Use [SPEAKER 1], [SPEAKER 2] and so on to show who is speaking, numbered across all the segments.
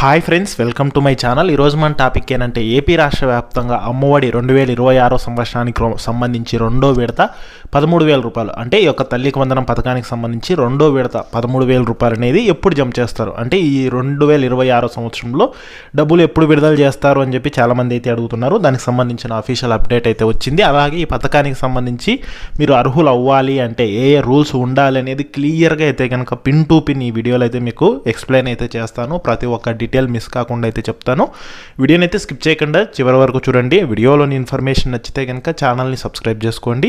[SPEAKER 1] Hi friends welcome to my channel ఈరోజు మన topic ఏంటంటే ఏపీ రాష్ట్ర వ్యాప్తంగా అమ్మఒడి రెండు వేల ఇరవై ఆరో సంవత్సరానికి సంబంధించి రెండో విడత పదమూడు వేల రూపాయలు. అంటే ఈ యొక్క తల్లికి వందనం పథకానికి సంబంధించి రెండో విడత పదమూడు వేల రూపాయలు అనేది ఎప్పుడు జమ చేస్తారు? అంటే ఈ రెండు వేల ఇరవై ఆరో సంవత్సరంలో డబ్బులు ఎప్పుడు విడుదల చేస్తారు అని చెప్పి చాలామంది అయితే అడుగుతున్నారు. దానికి సంబంధించిన అఫీషియల్ అప్డేట్ అయితే వచ్చింది. అలాగే ఈ పథకానికి సంబంధించి మీరు అర్హులు అవ్వాలి అంటే ఏ ఏ రూల్స్ ఉండాలి అనేది క్లియర్గా అయితే కనుక పిన్ టు పిన్ ఈ వీడియోలో అయితే మీకు ఎక్స్ప్లెయిన్ అయితే చేస్తాను. ప్రతి ఒక్క డీటెయిల్ మిస్ కాకుండా అయితే చెప్తాను. వీడియోని అయితే స్కిప్ చేయకుండా చివరి వరకు చూడండి. వీడియోలోని ఇన్ఫర్మేషన్ నచ్చితే కనుక ఛానల్ని సబ్స్క్రైబ్ చేసుకోండి.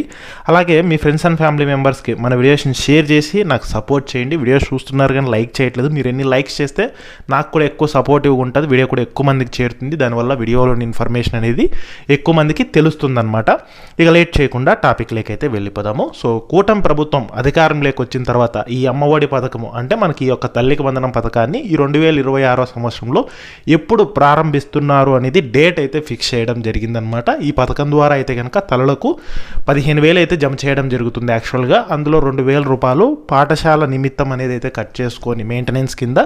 [SPEAKER 1] అలాగే మీ ఫ్రెండ్స్ అండ్ ఫ్యామిలీ మెంబర్స్కి మన వీడియోస్ని షేర్ చేసి నాకు సపోర్ట్ చేయండి. వీడియోస్ చూస్తున్నారు కానీ లైక్ చేయట్లేదు. మీరు ఎన్ని లైక్స్ చేస్తే నాకు కూడా ఎక్కువ సపోర్టివ్గా ఉంటుంది. వీడియో కూడా ఎక్కువ మందికి చేరుతుంది. దానివల్ల వీడియోలోని ఇన్ఫర్మేషన్ అనేది ఎక్కువ మందికి తెలుస్తుందన్నమాట. ఇక లేట్ చేయకుండా టాపిక్ అయితే వెళ్ళిపోదాము. సో కూటమి ప్రభుత్వం అధికారం వచ్చిన తర్వాత ఈ అమ్మఒడి పథకము అంటే మనకి ఈ యొక్క తల్లికి వందనం పథకాన్ని ఈ రెండు వేల ఇరవై ఆరో సంవత్సరంలో ఎప్పుడు ప్రారంభిస్తున్నారు అనేది డేట్ అయితే ఫిక్స్ చేయడం జరిగిందనమాట ఈ పథకం ద్వారా అయితే కనుక తలలకు పదిహేను వేలు అయితే జమ చేయడం జరుగుతుంది యాక్చువల్గా. అందులో రెండు వేల రూపాయలు పాఠశాల నిమిత్తం అనేది అయితే కట్ చేసుకొని మెయింటెనెన్స్ కింద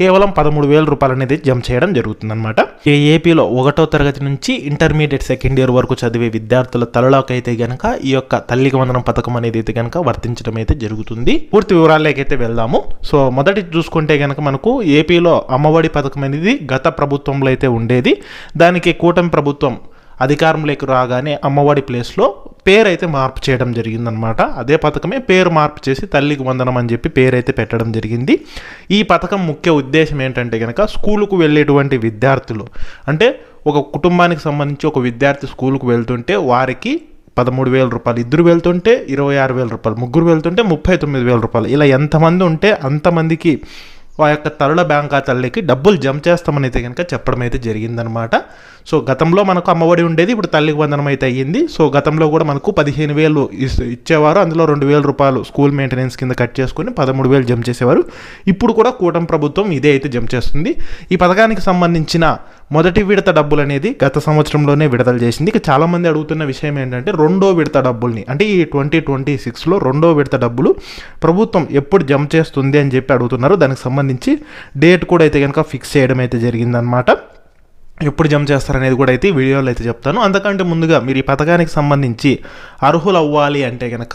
[SPEAKER 1] కేవలం పదమూడు వేల రూపాయలు అనేది జమ చేయడం జరుగుతుందన్నమాట. ఈ ఏపీలో ఒకటో తరగతి నుంచి ఇంటర్మీడియట్ సెకండ్ ఇయర్ వరకు చదివే విద్యార్థుల తలలోకి అయితే గనక ఈ యొక్క తల్లికి వందనం పథకం అనేది అయితే గనక వర్తించడం అయితే జరుగుతుంది. పూర్తి వివరాలకైతే వెళ్దాము. సో మొదటి చూసుకుంటే గనక మనకు ఏపీలో అమ్మఒడి పథకం అనేది గత ప్రభుత్వంలో అయితే ఉండేది. దానికి కూటమి ప్రభుత్వం అధికారంలోకి రాగానే అమ్మఒడి ప్లేస్లో పేరు అయితే మార్పు చేయడం జరిగిందనమాట అదే పథకమే పేరు మార్పు చేసి తల్లికి వందనం అని చెప్పి పేరు అయితే పెట్టడం జరిగింది. ఈ పథకం ముఖ్య ఉద్దేశం ఏంటంటే కనుక స్కూలుకు వెళ్ళేటువంటి విద్యార్థులు అంటే ఒక కుటుంబానికి సంబంధించి ఒక విద్యార్థి స్కూల్కు వెళ్తుంటే వారికి పదమూడు వేల రూపాయలు ఇద్దరు వెళ్తుంటే ఇరవై ఆరు వేల రూపాయలు ముగ్గురు వెళ్తుంటే ముప్పై తొమ్మిది వేల రూపాయలు. ఇలా ఎంతమంది ఉంటే అంతమందికి ఆ యొక్క తరుల బ్యాంక్ ఖాతాలకి డబ్బులు జమ చేస్తామని అయితే కనుక చెప్పడం అయితే జరిగిందనమాట సో గతంలో మనకు అమ్మఒడి ఉండేది ఇప్పుడు తల్లికి వందనం అయితే అయ్యింది. సో గతంలో కూడా మనకు పదిహేను వేలు ఇస్- ఇచ్చేవారు. అందులో రెండు వేల రూపాయలు స్కూల్ మెయింటెనెన్స్ కింద కట్ చేసుకుని పదమూడు వేలు జమ చేసేవారు. ఇప్పుడు కూడా కూటమి ప్రభుత్వం ఇదే అయితే జమ చేస్తుంది. ఈ పథకానికి సంబంధించిన మొదటి విడత డబ్బులు అనేది గత సంవత్సరంలోనే విడుదల చేసింది. ఇక చాలామంది అడుగుతున్న విషయం ఏంటంటే రెండో విడత డబ్బుల్ని అంటే ఈ ట్వంటీ ట్వంటీ సిక్స్లో రెండో విడత డబ్బులు ప్రభుత్వం ఎప్పుడు జమ చేస్తుంది అని చెప్పి అడుగుతున్నారు. దానికి సంబంధించి డేట్ కూడా అయితే కనుక ఫిక్స్ చేయడం అయితే జరిగిందనమాట ఎప్పుడు జమ చేస్తారనేది కూడా అయితే వీడియోలో అయితే చెప్తాను. అంతకంటే ముందుగా మీరు ఈ పథకానికి సంబంధించి అర్హులు అవ్వాలి అంటే కనుక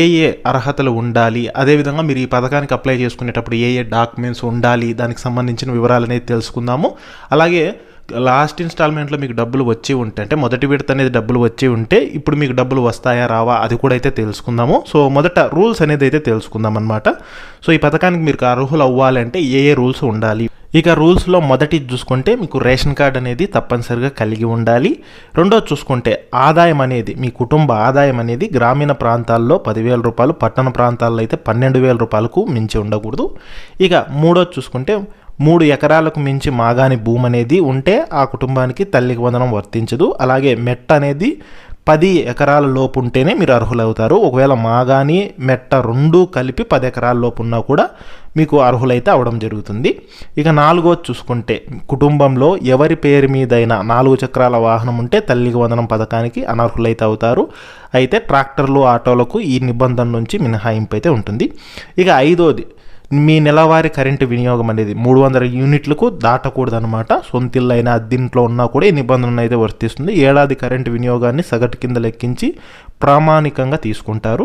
[SPEAKER 1] ఏ ఏ అర్హతలు ఉండాలి అదేవిధంగా మీరు ఈ పథకానికి అప్లై చేసుకునేటప్పుడు ఏ ఏ డాక్యుమెంట్స్ ఉండాలి దానికి సంబంధించిన వివరాలు అనేది తెలుసుకుందాము. అలాగే లాస్ట్ ఇన్స్టాల్మెంట్లో మీకు డబ్బులు వచ్చి ఉంటే అంటే మొదటి విడత అనేది డబ్బులు వచ్చి ఉంటే ఇప్పుడు మీకు డబ్బులు వస్తాయా రావా అది కూడా అయితే తెలుసుకుందాము. సో మొదట రూల్స్ అనేది అయితే తెలుసుకుందాం అనమాట సో ఈ పథకానికి మీరు అర్హులు అవ్వాలి అంటే ఏ ఏ రూల్స్ ఉండాలి ఇక రూల్స్లో మొదటి చూసుకుంటే మీకు రేషన్ కార్డ్ అనేది తప్పనిసరిగా కలిగి ఉండాలి. రెండోది చూసుకుంటే ఆదాయం అనేది మీ కుటుంబ ఆదాయం అనేది గ్రామీణ ప్రాంతాల్లో పదివేల రూపాయలు పట్టణ ప్రాంతాల్లో అయితే పన్నెండు వేల రూపాయలకు మించి ఉండకూడదు. ఇక మూడోది చూసుకుంటే మూడు ఎకరాలకు మించి మాగాని భూమి అనేది ఉంటే ఆ కుటుంబానికి తల్లికి వందనం వర్తించదు. అలాగే మెట్ అనేది పది ఎకరాల లోపు ఉంటేనే మీరు అర్హులవుతారు. ఒకవేళ మాగాని మెట్ట రెండు కలిపి పది ఎకరాల లోపు ఉన్నా కూడా మీకు అర్హులైతే అవడం జరుగుతుంది. ఇక నాలుగో చూసుకుంటే కుటుంబంలో ఎవరి పేరు మీదైనా నాలుగు చక్రాల వాహనం ఉంటే తల్లికి వందనం పథకానికి అనర్హులైతే అవుతారు అయితే ట్రాక్టర్లు ఆటోలకు ఈ నిబంధన నుంచి మినహాయింపు అయితే ఉంటుంది. ఇక ఐదోది మీ నెలవారి కరెంటు వినియోగం అనేది మూడు వందల యూనిట్లకు దాటకూడదనమాట సొంతిల్లు అయినా దీంట్లో ఉన్నా కూడా ఈ నిబంధన అయితే వర్తిస్తుంది. ఏడాది కరెంటు వినియోగాన్ని సగటు కింద లెక్కించి ప్రామాణికంగా తీసుకుంటారు.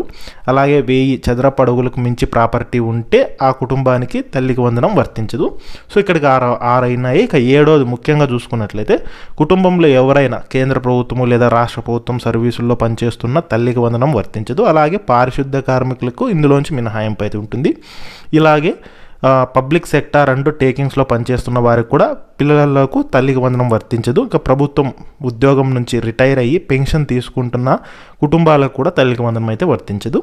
[SPEAKER 1] అలాగే వెయ్యి చదరపు అడుగులకు మించి ప్రాపర్టీ ఉంటే ఆ కుటుంబానికి తల్లికి వందనం వర్తించదు. సో ఇక్కడికి ఆరు ఆరు అయినాయి ఇక ఏడోది ముఖ్యంగా చూసుకున్నట్లయితే కుటుంబంలో ఎవరైనా కేంద్ర ప్రభుత్వము లేదా రాష్ట్ర ప్రభుత్వం సర్వీసుల్లో పనిచేస్తున్న తల్లికి వందనం వర్తించదు. అలాగే పారిశుద్ధ కార్మికులకు ఇందులోంచి మినహాయింపు అయితే ఉంటుంది. ఇలాగే పబ్లిక్ సెక్టార్ అంటూ టేకింగ్స్లో పనిచేస్తున్న వారికి కూడా పిల్లలకు తల్లికి వందనం వర్తించదు. ఇంకా ప్రభుత్వం ఉద్యోగం నుంచి రిటైర్ అయ్యి పెన్షన్ తీసుకుంటున్న కుటుంబాలకు కూడా తల్లికి వందనం అయితే వర్తించదు.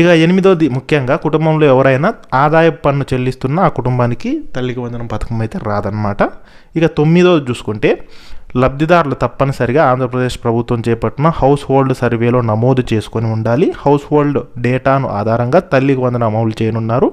[SPEAKER 1] ఇక ఎనిమిదోది ముఖ్యంగా కుటుంబంలో ఎవరైనా ఆదాయ పన్ను చెల్లిస్తున్న ఆ కుటుంబానికి తల్లికి వందనం పథకం అయితే రాదనమాట ఇక తొమ్మిదోది చూసుకుంటే లబ్ధిదారులు తప్పనిసరిగా ఆంధ్రప్రదేశ్ ప్రభుత్వం చేపట్టిన హౌస్ హోల్డ్ సర్వేలో నమోదు చేసుకొని ఉండాలి. హౌస్ హోల్డ్ డేటాను ఆధారంగా తల్లికి వందన అమలు చేయనున్నారు.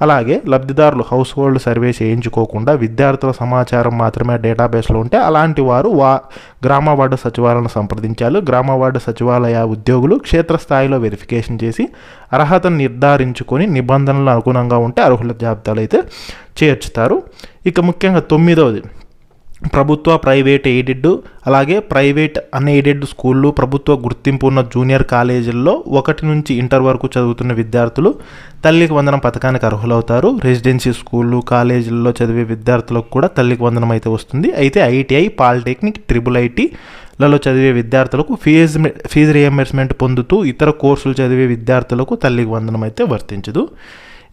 [SPEAKER 1] అలాగే లబ్ధిదారులు హౌస్ హోల్డ్ సర్వే చేయించుకోకుండా విద్యార్థుల సమాచారం మాత్రమే డేటాబేస్లో ఉంటే అలాంటి వారు వా గ్రామ వార్డు సచివాలయాలను సంప్రదించాలి. గ్రామ వార్డు సచివాలయ ఉద్యోగులు క్షేత్రస్థాయిలో వెరిఫికేషన్ చేసి అర్హతను నిర్ధారించుకొని నిబంధనలు అనుగుణంగా ఉంటే అర్హుల జాబితాలు అయితే చేర్చుతారు. ఇక ముఖ్యంగా తొమ్మిదవది. ప్రభుత్వ ప్రైవేట్ ఎయిడెడ్ అలాగే ప్రైవేట్ అన్ఎయిడెడ్ స్కూళ్ళు ప్రభుత్వ గుర్తింపు ఉన్న జూనియర్ కాలేజీల్లో ఒకటి నుంచి ఇంటర్ వరకు చదువుతున్న విద్యార్థులు తల్లికి వందనం పథకానికి అర్హులవుతారు. రెసిడెన్సీ స్కూళ్ళు కాలేజీల్లో చదివే విద్యార్థులకు కూడా తల్లికి వందనం అయితే వస్తుంది. అయితే ఐటీఐ పాలిటెక్నిక్ ట్రిపుల్ ఐటీ లలో చదివే విద్యార్థులకు ఫీజు ఫీజు రియంబర్స్మెంట్ పొందుతూ ఇతర కోర్సులు చదివే విద్యార్థులకు తల్లికి వందనం అయితే వర్తించదు.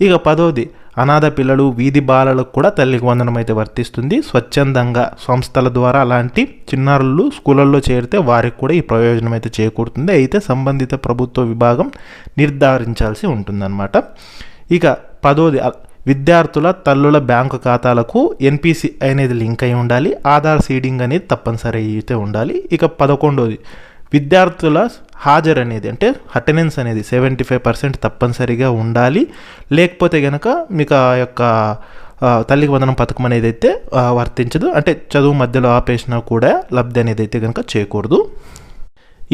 [SPEAKER 1] ఇక పదోది అనాథ పిల్లలు వీధి బాలలకు కూడా తల్లికి వందనం అయితే వర్తిస్తుంది. స్వచ్ఛందంగా సంస్థల ద్వారా అలాంటి చిన్నారులు స్కూళ్ళల్లో చేరితే వారికి కూడా ఈ ప్రయోజనం అయితే చేకూరుతుంది. అయితే సంబంధిత ప్రభుత్వ విభాగం నిర్ధారించాల్సి ఉంటుందన్నమాట. ఇక పదోది విద్యార్థుల తల్లుల బ్యాంకు ఖాతాలకు ఎన్పిసి అనేది లింక్ అయి ఉండాలి. ఆధార్ సీడింగ్ అనేది తప్పనిసరి అయితే ఉండాలి. ఇక పదకొండోది విద్యార్థుల హాజరు అనేది అంటే అటెండెన్స్ అనేది సెవెంటీ ఫైవ్ పర్సెంట్ తప్పనిసరిగా ఉండాలి. లేకపోతే కనుక మీకు ఆ యొక్క తల్లికి వందనం పథకం అనేది అయితే వర్తించదు. అంటే చదువు మధ్యలో ఆపేసినా కూడా లబ్ధి అనేది అయితే కనుక చేయకూడదు.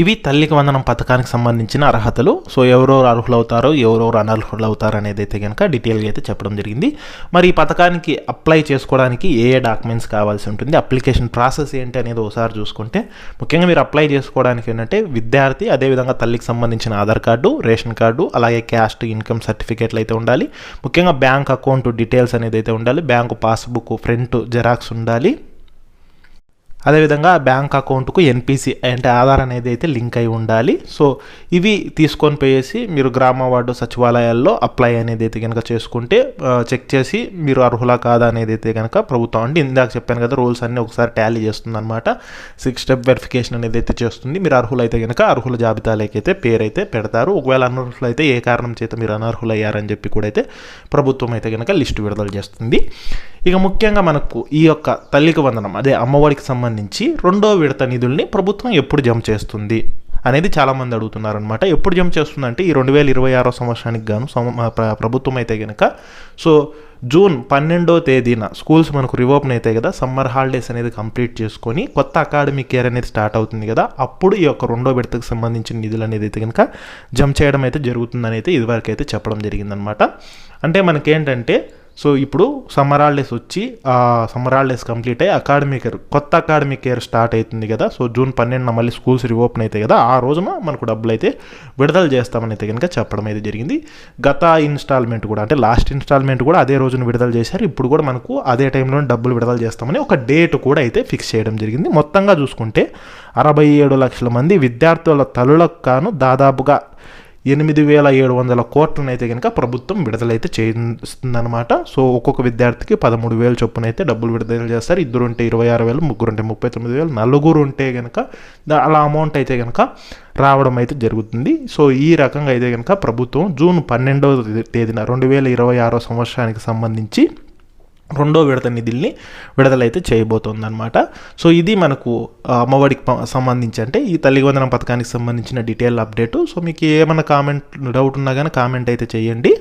[SPEAKER 1] ఇవి తల్లికి వందనం పథకానికి సంబంధించిన అర్హతలు. సో ఎవరెవరు అర్హులవుతారో ఎవరెవరు అనర్హులు అవుతారో అనేది అయితే కనుక డీటెయిల్గా అయితే చెప్పడం జరిగింది. మరి ఈ పథకానికి అప్లై చేసుకోవడానికి ఏ ఏ డాక్యుమెంట్స్ కావాల్సి ఉంటుంది అప్లికేషన్ ప్రాసెస్ ఏంటి అనేది ఒకసారి చూసుకుంటే ముఖ్యంగా మీరు అప్లై చేసుకోవడానికి ఏంటంటే విద్యార్థి అదేవిధంగా తల్లికి సంబంధించిన ఆధార్ కార్డు రేషన్ కార్డు అలాగే క్యాస్ట్ ఇన్కమ్ సర్టిఫికేట్లు అయితే ఉండాలి. ముఖ్యంగా బ్యాంక్ అకౌంట్ డీటెయిల్స్ అనేది అయితే ఉండాలి. బ్యాంకు పాస్బుక్ ఫ్రంట్ జెరాక్స్ ఉండాలి. అదేవిధంగా బ్యాంక్ అకౌంట్కు ఎన్పిసి అంటే ఆధార్ అనేది అయితే లింక్ అయి ఉండాలి. సో ఇవి తీసుకొని పోయేసి మీరు గ్రామ వార్డు సచివాలయాల్లో అప్లై అనేది అయితే కనుక చేసుకుంటే చెక్ చేసి మీరు అర్హులా కాదా అనేది అయితే కనుక ప్రభుత్వం అంటే ఇందాక చెప్పాను కదా రూల్స్ అన్నీ ఒకసారి టాలీ చేస్తుంది అనమాట సిక్స్ స్టెప్ వెరిఫికేషన్ అనేది అయితే చేస్తుంది. మీరు అర్హులైతే కనుక అర్హుల జాబితాలోకి పేరైతే పెడతారు. ఒకవేళ అనర్హులైతే ఏ కారణం చేత మీరు అనర్హులయ్యారని చెప్పి కూడా అయితే ప్రభుత్వం అయితే కనుక లిస్టు విడుదల చేస్తుంది. ఇక ముఖ్యంగా మనకు ఈ యొక్క తల్లికి వందనం అదే అమ్మఒడికి సంబంధించి రెండో విడత నిధుల్ని ప్రభుత్వం ఎప్పుడు జమ చేస్తుంది అనేది చాలామంది అడుగుతున్నారనమాట ఎప్పుడు జమ చేస్తుందంటే ఈ రెండు వేల ఇరవై ఆరో సంవత్సరానికి గాను ప్రభుత్వం అయితే కనుక సో జూన్ పన్నెండో తేదీన స్కూల్స్ మనకు రివోపెన్ అవుతాయి కదా సమ్మర్ హాలిడేస్ అనేది కంప్లీట్ చేసుకొని కొత్త అకాడమిక్ ఇయర్ అనేది స్టార్ట్ అవుతుంది కదా అప్పుడు ఈ యొక్క రెండో విడతకు సంబంధించిన నిధులు అనేది అయితే కనుక జమ చేయడం అయితే జరుగుతుందని అయితే ఇదివరకు అయితే చెప్పడం జరిగిందనమాట అంటే మనకేంటంటే సో ఇప్పుడు సమ్మర్ హాలిడేస్ వచ్చి ఆ సమ్మర్ హాలిడేస్ కంప్లీట్ అయ్యి అకాడమిక్ ఇయర్ కొత్త అకాడమిక్ ఇయర్ స్టార్ట్ అవుతుంది కదా. సో జూన్ పన్నెండున మళ్ళీ స్కూల్స్ రీఓపెన్ అవుతాయి కదా ఆ రోజున మనకు డబ్బులు అయితే విడుదల చేస్తామని అయితే కనుక చెప్పడం అయితే జరిగింది. గత ఇన్స్టాల్మెంట్ కూడా అంటే లాస్ట్ ఇన్స్టాల్మెంట్ కూడా అదే రోజున విడుదల చేశారు. ఇప్పుడు కూడా మనకు అదే టైంలో డబ్బులు విడుదల చేస్తామని ఒక డేట్ కూడా అయితే ఫిక్స్ చేయడం జరిగింది. మొత్తంగా చూసుకుంటే అరవై ఏడు లక్షల మంది విద్యార్థుల తల్లులకు కాను దాదాపుగా ఎనిమిది వేల ఏడు వందల కోట్లను అయితే కనుక ప్రభుత్వం విడుదలైతే చేస్తుందన్నమాట. సో ఒక్కొక్క విద్యార్థికి పదమూడు వేలు చొప్పున అయితే డబ్బులు విడుదల చేస్తారు. ఇద్దరు ఉంటే ఇరవై ఆరు వేలు ముగ్గురు ఉంటే ముప్పై తొమ్మిది వేలు నలుగురు ఉంటే కనుక దా- అలా అమౌంట్ అయితే కనుక రావడం అయితే జరుగుతుంది. సో ఈ రకంగా అయితే కనుక ప్రభుత్వం జూన్ పన్నెండవ తేదీన రెండు వేల ఇరవై ఆరో సంవత్సరానికి సంబంధించి రెండో విడత నిధుల్ని విడుదలైతే చేయబోతోందనమాట సో ఇది మనకు అమ్మఒడికి సంబంధించి అంటే ఈ తల్లి వందనం పథకానికి సంబంధించిన డీటెయిల్ అప్డేటు. సో మీకు ఏమైనా కామెంట్ డౌట్ ఉన్నా కానీ కామెంట్ అయితే చేయండి.